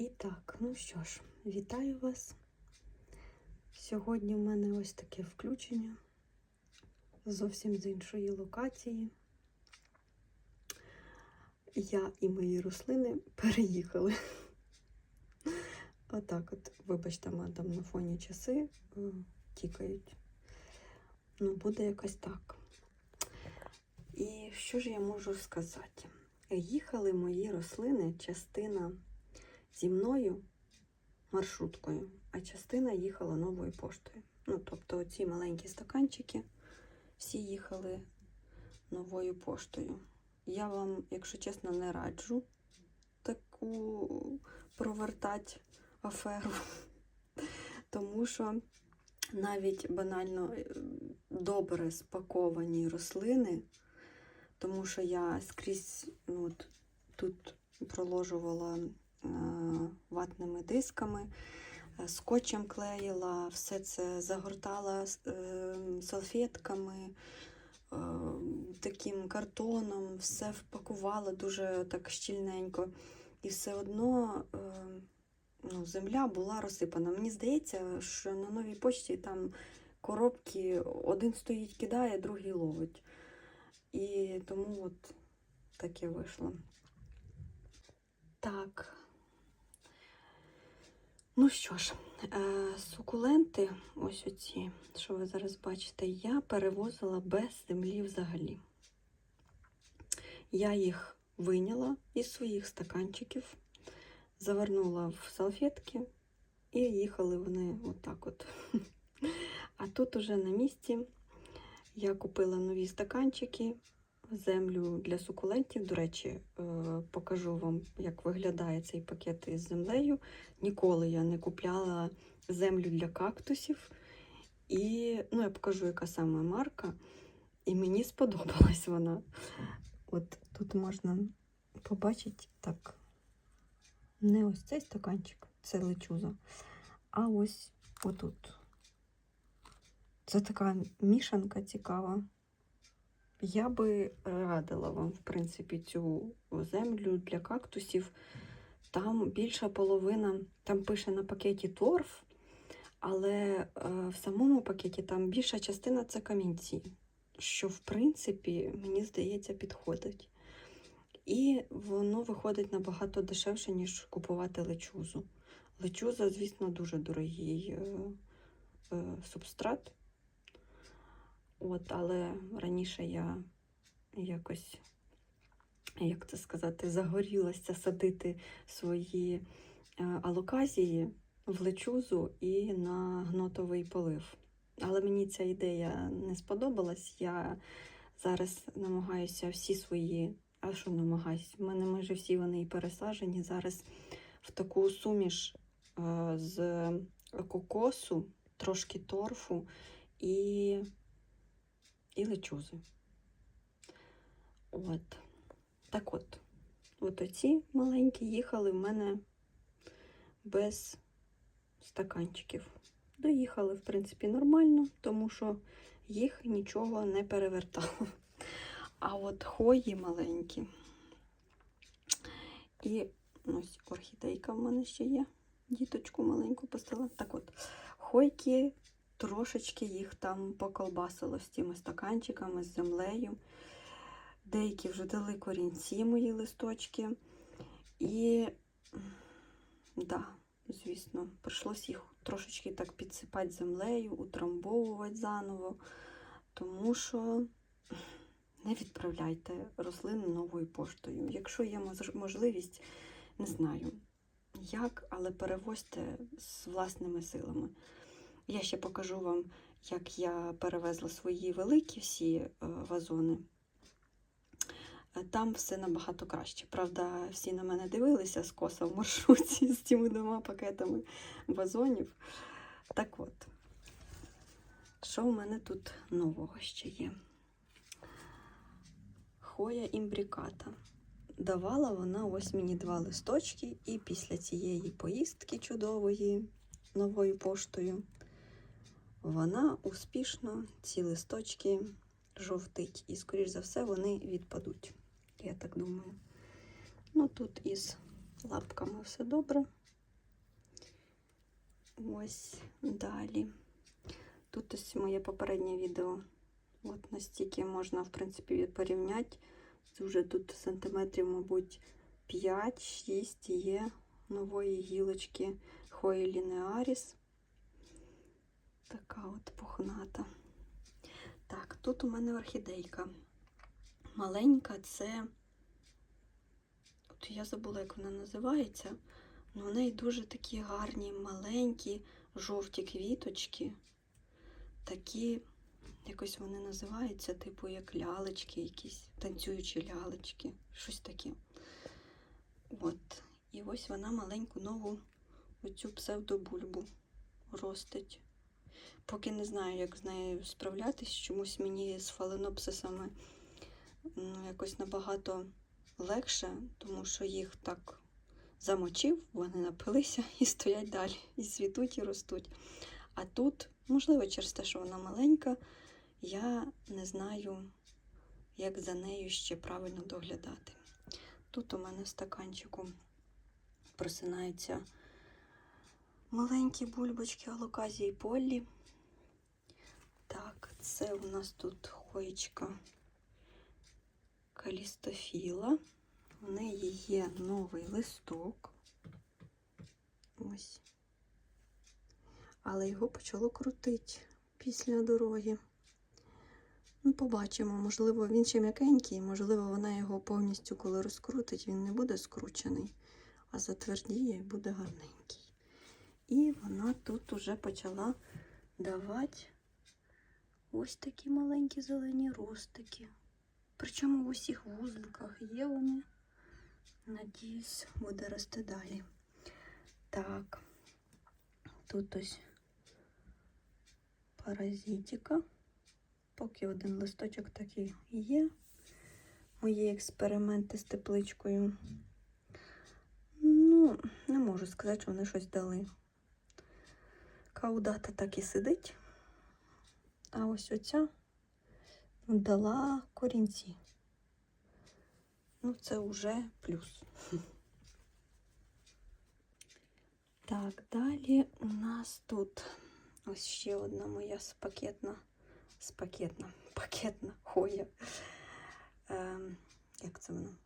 І так, ну що ж, вітаю вас. Сьогодні в мене ось таке включення зовсім з іншої локації. Я і мої рослини переїхали. Отак от, вибачте, там на фоні часи е, тікають. Ну, буде якось так. І що ж я можу сказати? Їхали мої рослини, частина зі мною маршруткою, а частина їхала новою поштою. Ну, тобто ці маленькі стаканчики всі їхали новою поштою. Я вам, якщо чесно, не раджу таку провертати аферу, тому що навіть банально е, добре спаковані рослини, тому що я скрізь ну, от, тут проложувала ватними дисками, е, скотчем клеїла, все це загортала е, салфетками, е, таким картоном, все впакувала дуже так щільненько. І все одно е, ну, земля була розсипана. Мені здається, що на новій почті там коробки один стоїть, кидає, другий ловить. І тому от таке вийшло. Так. Ну що ж, е, сукуленти, ось оці, що ви зараз бачите, я перевозила без землі взагалі. Я їх вийняла із своїх стаканчиків, завернула в салфетки і їхали вони отак от. А тут уже на місці я купила нові стаканчики, землю для сукулентів. До речі, е, покажу вам, як виглядає цей пакет із землею. Ніколи я не купляла землю для кактусів. І ну, я покажу, яка саме марка. І мені сподобалась вона. От тут можна побачити так. Не ось цей стаканчик, це лечуза, а ось отут. Це така мішанка цікава. Я би радила вам, в принципі, цю землю для кактусів. Там більша половина, там пише на пакеті торф, але е, в самому пакеті там більша частина це камінці, що, в принципі, мені здається, підходить. І воно виходить набагато дешевше, ніж купувати лечузу. Лечуза, звісно, дуже дорогий е, е, субстрат. От, але раніше я якось, як це сказати, загорілася садити свої е, алоказії в лечузу і на гнотовий полив. Але мені ця ідея не сподобалась. Я зараз намагаюся всі свої, а що намагаюся? У мене майже всі вони і пересаджені зараз в таку суміш е, з кокосу, трошки торфу і і лечузи. От. Так от, от оці маленькі їхали в мене без стаканчиків. Доїхали, в принципі, нормально, тому що їх нічого не перевертало. А от хої маленькі. І ось орхідейка в мене ще є. Діточку маленьку поставила. Так от, хойки трошечки їх там поколбасило з цими стаканчиками, з землею. Деякі вже дали корінці мої листочки. І, да, звісно, прийшлось їх трошечки так підсипати землею, утрамбовувати заново, тому що не відправляйте рослини новою поштою. Якщо є можливість, не знаю як, але перевозьте з власними силами. Я ще покажу вам, як я перевезла свої великі всі е, вазони. Е, там все набагато краще. Правда, всі на мене дивилися з коса в маршрутці з цими двома пакетами вазонів. Так от, що в мене тут нового ще є? Хоя імбріката. Давала вона ось мені два листочки, і після цієї поїздки чудової новою поштою вона успішно ці листочки жовтить. І, скоріш за все, вони відпадуть. Я так думаю. Ну, тут із лапками все добре. Ось далі. Тут ось моє попереднє відео. От настільки можна, в принципі, порівняти. Вже тут сантиметрів, мабуть, 5-6 є нової гілочки Хої Лінеаріс. Така от пухната. Так, тут у мене орхідейка. Маленька це. От я забула, як вона називається. Ну, в неї дуже такі гарні, маленькі, жовті квіточки. Такі, якось вони називаються, типу як лялечки, якісь танцюючі лялечки, щось таке. От. І ось вона маленьку нову оцю псевдобульбу ростить. Поки не знаю, як з нею справлятись, чомусь мені з фаленопсисами ну, якось набагато легше, тому що їх так замочив, вони напилися і стоять далі, і світуть, і ростуть. А тут, можливо, через те, що вона маленька, я не знаю, як за нею ще правильно доглядати. Тут у мене в стаканчику просинаються маленькі бульбочки алоказії Поллі. Так, це у нас тут хоєчка калістофіла. В неї є новий листок. Ось. Але його почало крутити після дороги. Ну, побачимо, можливо, він ще м'якенький, можливо, вона його повністю, коли розкрутить, він не буде скручений, а затвердіє і буде гарненький. І вона тут уже почала давати ось такі маленькі зелені ростики. Причому в усіх вузликах є вони. Надіюсь, буде рости далі. Так, тут ось паразитика. Поки один листочок такий є. Мої експерименти з тепличкою. Ну, не можу сказати, що вони щось дали. Каудата так і сидить. А ось оця дала корінці. Ну, це вже плюс. Так, далі у нас тут ось ще одна моя спакетна, спакетна, пакетна хоя. Ем, як це воно?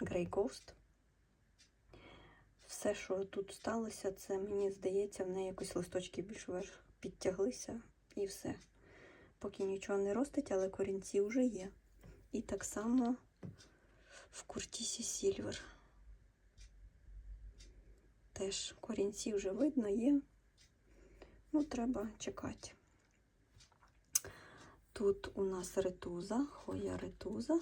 Grey Ghost. Все, що тут сталося, це мені здається, в неї якось листочки більш вверх підтяглися і все. Поки нічого не ростить, але корінці вже є. І так само в Куртісі Сільвер. Теж корінці вже видно є. Ну, треба чекати. Тут у нас ретуза, хоя ретуза.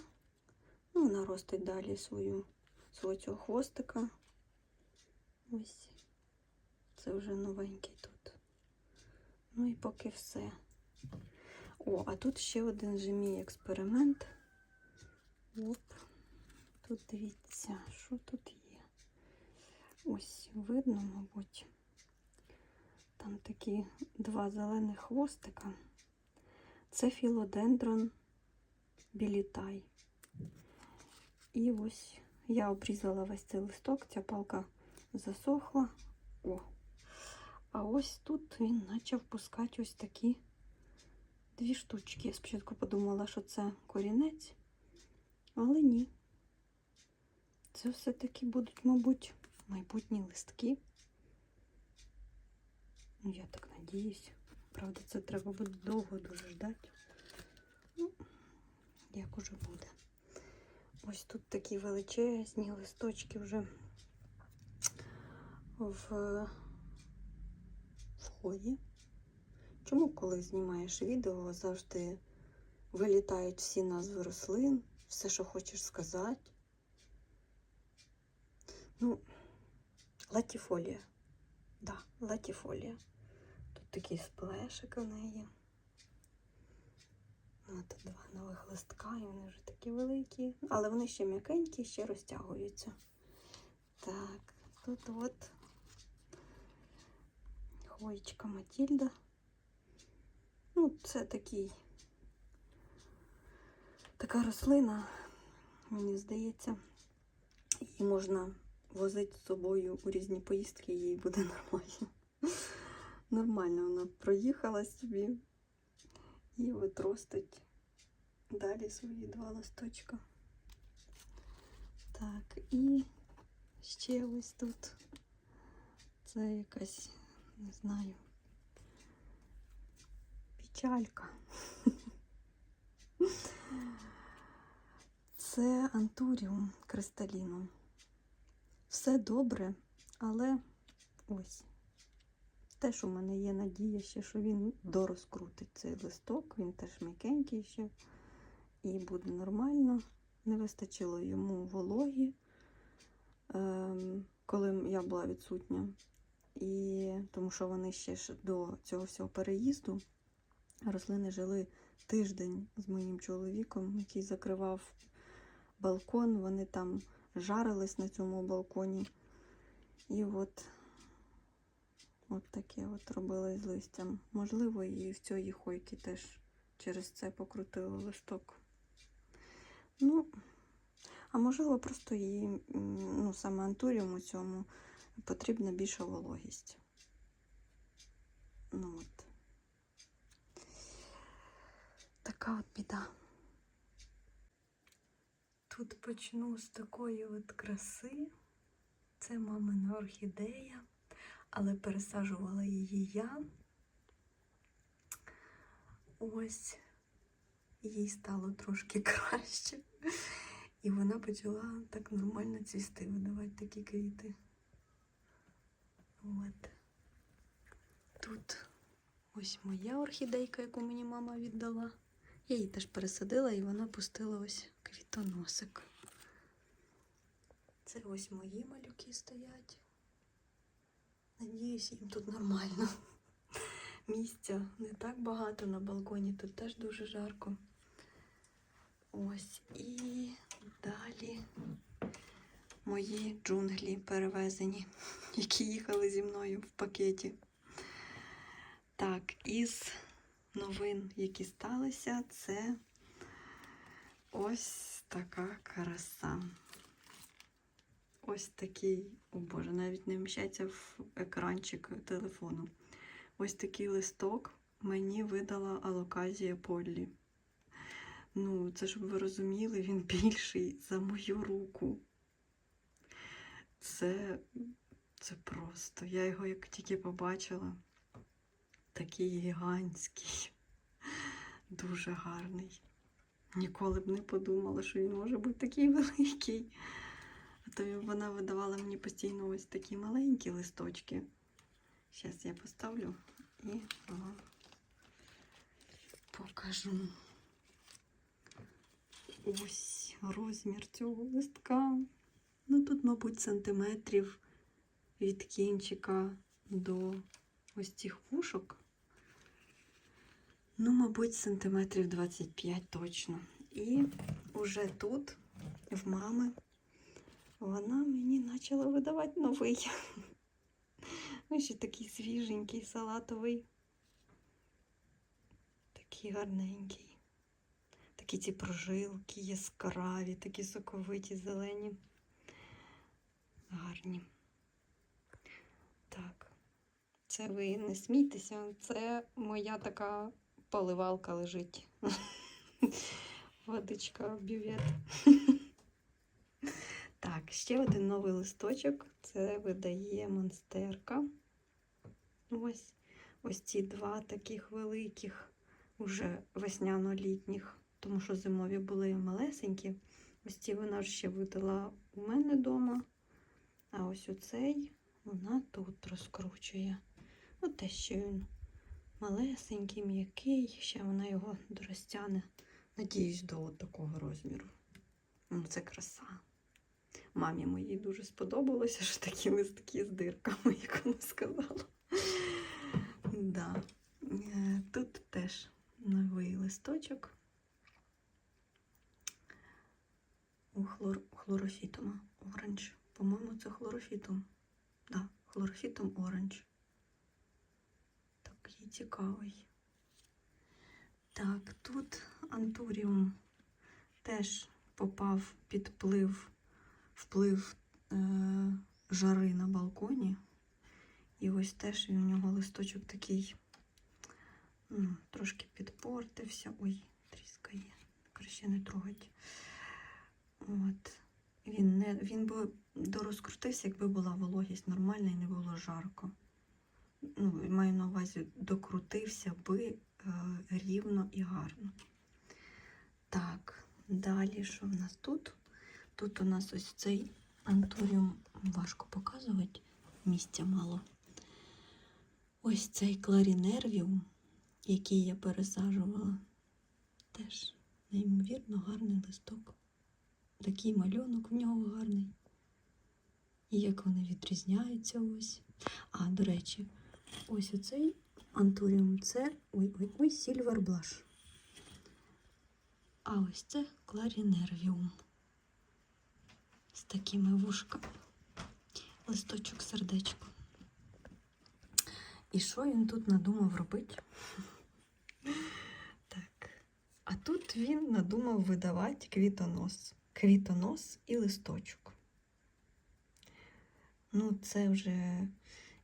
Ну, вона ростить далі свою, свого цього хвостика. Ось. Це вже новенький тут. Ну і поки все. О, а тут ще один же мій експеримент. Оп. Тут дивіться, що тут є. Ось видно, мабуть. Там такі два зелених хвостика. Це філодендрон білітай. І ось я обрізала весь цей листок, ця палка засохла. О! А ось тут він почав пускати ось такі дві штучки. Я спочатку подумала, що це корінець, але ні. Це все-таки будуть, мабуть, майбутні листки. Ну, я так надіюсь. Правда, це треба буде довго дуже ждати. Ну, як уже буде. Ось тут такі величезні листочки вже в, в ході. Чому, коли знімаєш відео, завжди вилітають всі назви рослин, все, що хочеш сказати? Ну, латіфолія. Да, латіфолія. Тут такий сплешик у неї. От два нових листка, і вони вже такі великі. Але вони ще м'якенькі, ще розтягуються. Так, тут от хвоєчка Матільда. Ну, це такий така рослина, мені здається, її можна возити з собою у різні поїздки, їй буде нормально. Нормально вона проїхала собі і от ростить далі свої два листочка. Так, і ще ось тут. Це якась, не знаю, печалька. Це антуріум кристаліну. Все добре, але ось. Теж у мене є надія ще, що він дорозкрутить цей листок, він теж м'якенький ще і буде нормально. Не вистачило йому вологі, ем, коли я була відсутня. І тому що вони ще ж до цього всього переїзду рослини жили тиждень з моїм чоловіком, який закривав балкон. Вони там жарились на цьому балконі. І от, от таке от робили з листям. Можливо, і в цієї хойки теж через це покрутили листок. Ну, а можливо, просто її, ну, саме антуріуму цьому потрібна більша вологість. Ну от. Така от біда. Тут почну з такої от краси. Це мамина орхідея, але пересаджувала її я. Ось їй стало трошки краще. І вона почала так нормально цвісти, видавати такі квіти. От. Тут ось моя орхідейка, яку мені мама віддала. Я її теж пересадила і вона пустила ось квітоносик. Це ось мої малюки стоять. Надіюсь, їм тут нормально. Місця не так багато на балконі, тут теж дуже жарко. Ось і далі мої джунглі перевезені, які їхали зі мною в пакеті. Так, із новин, які сталися, це ось така краса. Ось такий, о Боже, навіть не вміщається в екранчик телефону. Ось такий листок мені видала алоказія Поллі. Ну, це щоб ви розуміли, він більший за мою руку. Це, це просто. Я його як тільки побачила, такий гігантський, дуже гарний. Ніколи б не подумала, що він може бути такий великий. А то вона видавала мені постійно ось такі маленькі листочки. Зараз я поставлю і вам покажу. Ось розмір цього листка. Ну тут, мабуть, сантиметрів від кінчика до ось цих вушок. Ну, мабуть, сантиметрів 25 точно. І вже тут, в мами, вона мені почала видавати новий. Ось ще такий свіженький, салатовий. Такий гарненький. Такі ці прожилки яскраві, такі соковиті, зелені. Гарні. Так, це ви не смійтеся, це моя така поливалка лежить. Водичка бювет. Так, ще один новий листочок. Це видає монстерка. Ось ось ці два таких великих, уже весняно-літніх, тому що зимові були малесенькі. Ось ці вона ще видала у мене вдома. А ось оцей вона тут розкручує. От що він малесенький, м'який, ще вона його доростяне. Надіюсь, до такого розміру. Ну, це краса. Мамі моїй дуже сподобалося, що такі листки з дирками, як вона сказала. Да. Е, Тут теж новий листочок у хлор... хлорофітома оранж. По-моєму, це хлорофітом. Да, хлорофітом оранж. Такий цікавий. Так, тут антуріум теж попав під вплив, вплив е, жари на балконі. І ось теж він у нього листочок такий ну, трошки підпортився. Ой, тріскає. Краще не трогать. От. Він, не, він би дорозкрутився, якби була вологість нормальна і не було жарко. Ну, маю на увазі, докрутився би е, рівно і гарно. Так, далі що в нас тут? Тут у нас ось цей антуріум важко показувати, місця мало. Ось цей кларінервіум, який я пересаджувала, теж неймовірно гарний листок. Такий мальонок в нього гарний. І як вони відрізняються ось. А, до речі, ось оцей антуріум це ой, ой, ой, Silver Blush. А ось це кларінервіум. З такими вушками. Листочок сердечко. І що він тут надумав робити? Так. А тут він надумав видавати квітонос. Квітонос і листочок. Ну, це вже,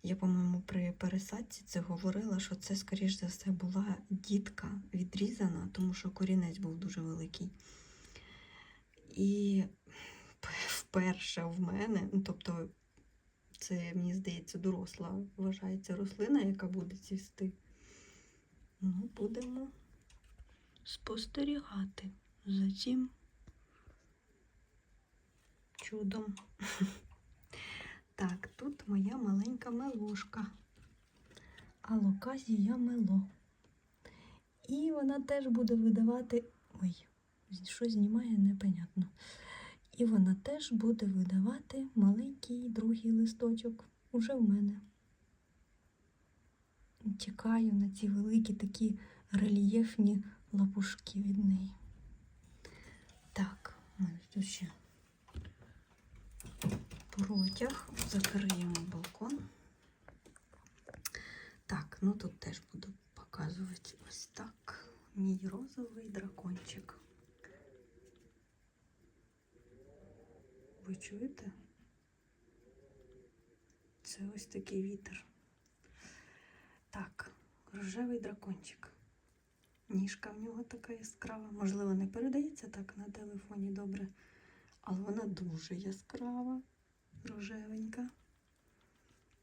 я, по-моєму, при пересадці це говорила, що це, скоріш за все, була дітка відрізана, тому що корінець був дуже великий. І вперше в мене, ну, тобто, це, мені здається, доросла вважається рослина, яка буде цвісти. Ну, будемо спостерігати за цим чудом. Так, тут моя маленька мелошка. Алоказія мело. І вона теж буде видавати. Ой, що знімає, непонятно. І вона теж буде видавати маленький другий листочок уже в мене. Чекаю на ці великі такі рельєфні лапушки від неї. Так, тут ще протяг, закриємо балкон. Так, ну тут теж буду показувати ось так. Мій розовий дракончик. Ви чуєте? Це ось такий вітер. Так, рожевий дракончик. Ніжка в нього така яскрава. Можливо, не передається так на телефоні добре, але вона дуже яскрава, рожевенька.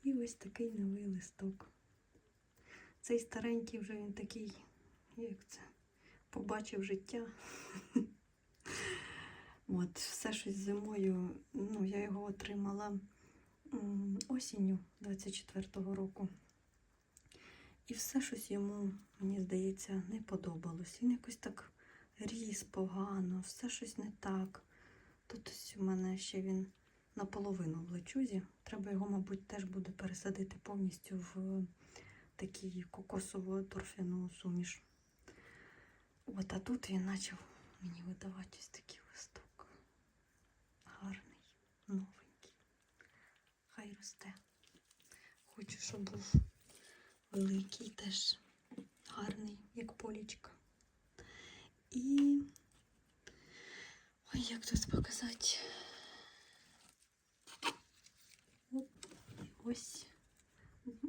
І ось такий новий листок. Цей старенький вже він такий, як це, побачив життя. От, все щось зимою, ну, я його отримала осінню 24-го року. І все щось йому, мені здається, не подобалось. Він якось так ріс погано, все щось не так. Тут ось у мене ще він наполовину в лечузі. Треба його, мабуть, теж буде пересадити повністю в такий кокосово торфяну суміш. От, а тут він почав мені видавати ось такий листок. Гарний, новенький. Хай росте. Хочу, щоб був великий теж гарний, як полічка. І ой, як тут показати? Оп, і ось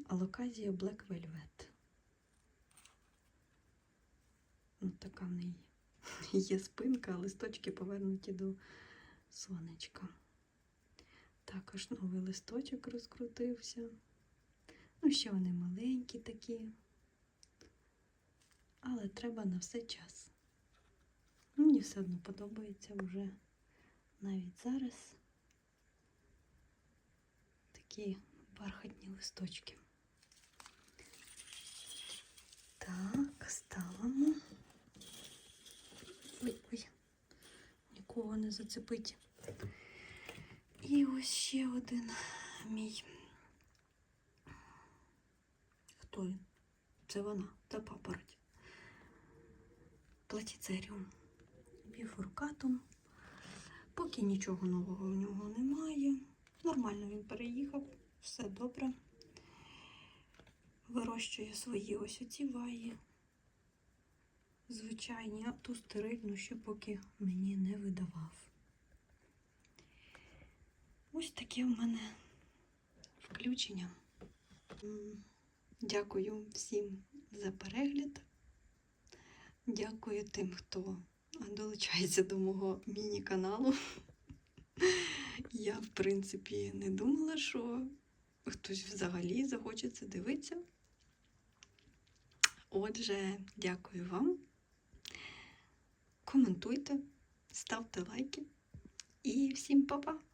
алоказія Black Velvet. Ну, така в неї є спинка, а листочки повернуті до сонечка. Також новий листочок розкрутився. Ну, ще вони маленькі такі. Але треба на все час. Ну, Мені все одно подобається вже навіть зараз такі бархатні листочки. Так, ставимо. Ой, ой, нікого не зацепить. І ось ще один мій. Хто він? Це вона, це папороть. Платіцеріум. Біфуркатум. Поки нічого нового в нього немає. Нормально він переїхав, все добре. Вирощує свої ось оці ваї. Звичайні, а ту стерильну ще поки мені не видавав. Ось таке в мене включення. Дякую всім за перегляд. Дякую тим, хто долучається до мого міні-каналу. Я, в принципі, не думала, що хтось взагалі захоче це дивитися. Отже, дякую вам. Коментуйте, ставте лайки і всім па-па!